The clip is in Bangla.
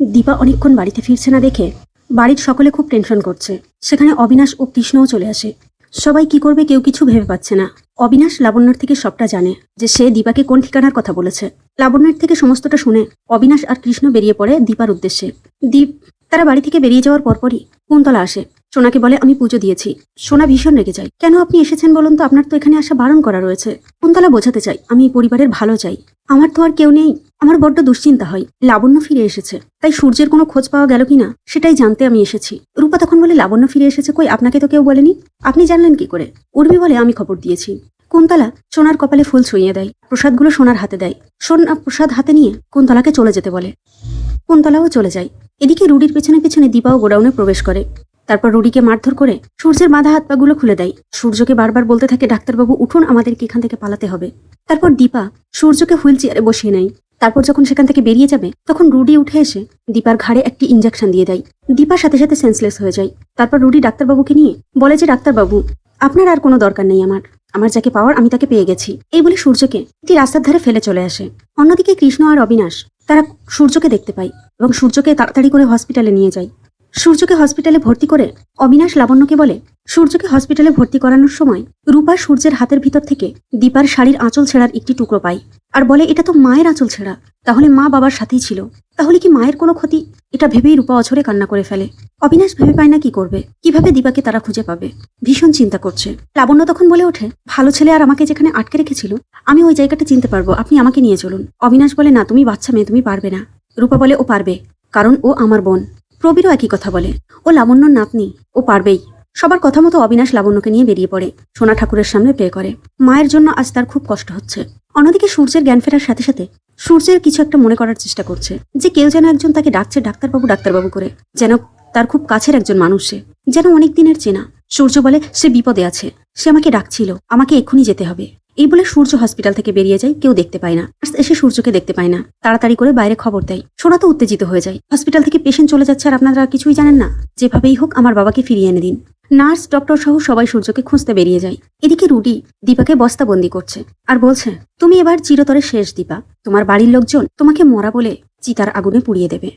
দীপা অনেকক্ষণ বাড়িতে ফিরছে না দেখে বাড়ির সকলে খুব টেনশন করছে। সেখানে অবিনাশ ও কৃষ্ণও চলে আসে। সবাই কি করবে কেউ কিছু ভেবে পাচ্ছে না। অবিনাশ লাবণ্যর থেকে সবটা জানে যে সে দীপাকে কোন ঠিকানার কথা বলেছে। লাবণ্যের থেকে সমস্তটা শুনে অবিনাশ আর কৃষ্ণ বেরিয়ে পড়ে দীপার উদ্দেশ্যে। দীপ, তারা বাড়ি থেকে বেরিয়ে যাওয়ার পরপরই কুন্তলা আসে। সোনাকে বলে, আমি পুজো দিয়েছি। সোনা ভীষণ রেগে যায়। কেন আপনি এসেছেন বলুন তো? আপনার তো এখানে আসা বারণ করা রয়েছে। কুন্তলা বোঝাতে চাই, আমি পরিবারের ভালো চাই। আমার তো আর কেউ নেই। আমার বড্ড দুশ্চিন্তা হয়। লাবণ্য ফিরে এসেছে। তাই সূর্যের কোনো খোঁজ পাওয়া গেল কিনা সেটাই জানতে আমি এসেছি। রূপা তখন বলে, লাবণ্য ফিরে এসেছে কই? আপনাকে তো কেউ বলেনি? আপনি জানলেন কি করে? উর্মি বলে, আমি খবর দিয়েছি। কুন্তলা সোনার কপালে ফুল ছুঁয়ে দেয়। প্রসাদগুলো সোনার হাতে দেয়। সোনা প্রসাদ হাতে নিয়ে কুন্তলাকে চলে যেতে বলে। কুন্তলাও চলে যায়। এদিকে রুডির পেছনে পেছনে দীপাও গোডাউনে প্রবেশ করে। তারপর রুডিকে মারধর করে সূর্যের বাঁধা হাত পাগুলো খুলে দেয়। সূর্যকে বারবার বলতে থাকে, ডাক্তারবাবু, উঠুন, আমাদেরকে এখান থেকে পালাতে হবে। তারপর দীপা সূর্যকে হুইল চেয়ারে বসিয়ে নেয়। তারপর যখন সেখান থেকে বেরিয়ে যাবে, তখন রুডি উঠে এসে দীপার ঘাড়ে একটি ইঞ্জেকশন দিয়ে দেয়। দীপার সাথে সাথে সেন্সলেস হয়ে যায়। তারপর রুডি ডাক্তারবাবুকে নিয়ে বলে যে, ডাক্তারবাবু, আপনার আর কোনো দরকার নেই আমার। আমার যাকে পাওয়ার আমি তাকে পেয়ে গেছি। এই বলে সূর্যকে একটি রাস্তার ধারে ফেলে চলে আসে। অন্যদিকে কৃষ্ণ আর অবিনাশ, তারা সূর্যকে দেখতে পায় এবং সূর্যকে তাড়াতাড়ি করে হসপিটালে নিয়ে যায়। সূর্যকে হসপিটালে ভর্তি করে অবিনাশ লাবণ্যকে বলে, সূর্যকে হসপিটালে ভর্তি করানোর সময় রূপা সূর্যের হাতের ভিতর থেকে দীপার শাড়ির আঁচল ছেঁড়ার একটি টুকরো পায় আর বলে, এটা তো মায়ের আঁচল ছেঁড়া। তাহলে মা বাবার সাথেই ছিল। তাহলে কি মায়ের কোনো ক্ষতি? এটা ভেবেই রূপা অছরে কান্না করে ফেলে। অবিনাশ ভেবে পায় না কি করবে? কীভাবে দীপাকে তারা খুঁজে পাবে? ভীষণ চিন্তা করছে। লাবণ্য তখন বলে ওঠে, ভালো ছেলে আর আমাকে যেখানে আটকে রেখেছিল, আমি ওই জায়গাটা চিনতে পারব। আপনি আমাকে নিয়ে চলুন। অবিনাশ বলে, না, তুমি বাচ্চা মেয়ে, তুমি পারবে না। রূপা বলে, ও পারবে, কারণ ও আমার বোন। প্রবীরও একই কথা বলে। ও লাবণ্যর নাতনি। ও পারবেই। সবার কথা মতো অবিনাশ লাবণ্যকে নিয়ে বেরিয়ে পড়ে। সোনা ঠাকুরের সামনে প্রে করে। মায়ের জন্য আজ তার খুব কষ্ট হচ্ছে। অন্যদিকে সূর্যের জ্ঞান ফেরার সাথে সাথে সূর্যের কিছু একটা মনে করার চেষ্টা করছে। যে কেউ যেন একজন তাকে ডাকছে ডাক্তারবাবু ডাক্তারবাবু করে। যেন তার খুব কাছের একজন মানুষ সে। যেন অনেক দিনের চেনা। সূর্য বলে, সে বিপদে আছে। সে আমাকে ডাকছিল। আমাকে এক্ষুনি যেতে হবে। এই বলে সূর্য হসপিটাল থেকে বেরিয়ে যায়, কেউ দেখতে পায় না। নার্স এসে সূর্যকে দেখতে পায় না। তাড়াতাড়ি করে বাইরে খবর দেয়। সোনা তো উত্তেজিত হয়ে যায়। হসপিটাল থেকে পেশেন্ট চলে যাচ্ছে আর আপনারা কিছুই জানেন না। যেভাবেই হোক, আমার বাবাকে ফিরিয়ে এনে দিন। নার্স, ডক্টর সহ সবাই সূর্যকে খুঁজতে বেরিয়ে যায়। এদিকে রুডি দীপাকে বস্তাবন্দি করছে আর বলছে, তুমি এবার চিরতরে শেষ, দীপা। তোমার বাড়ির লোকজন তোমাকে মরা বলে চিতার আগুনে পুড়িয়ে দেবে।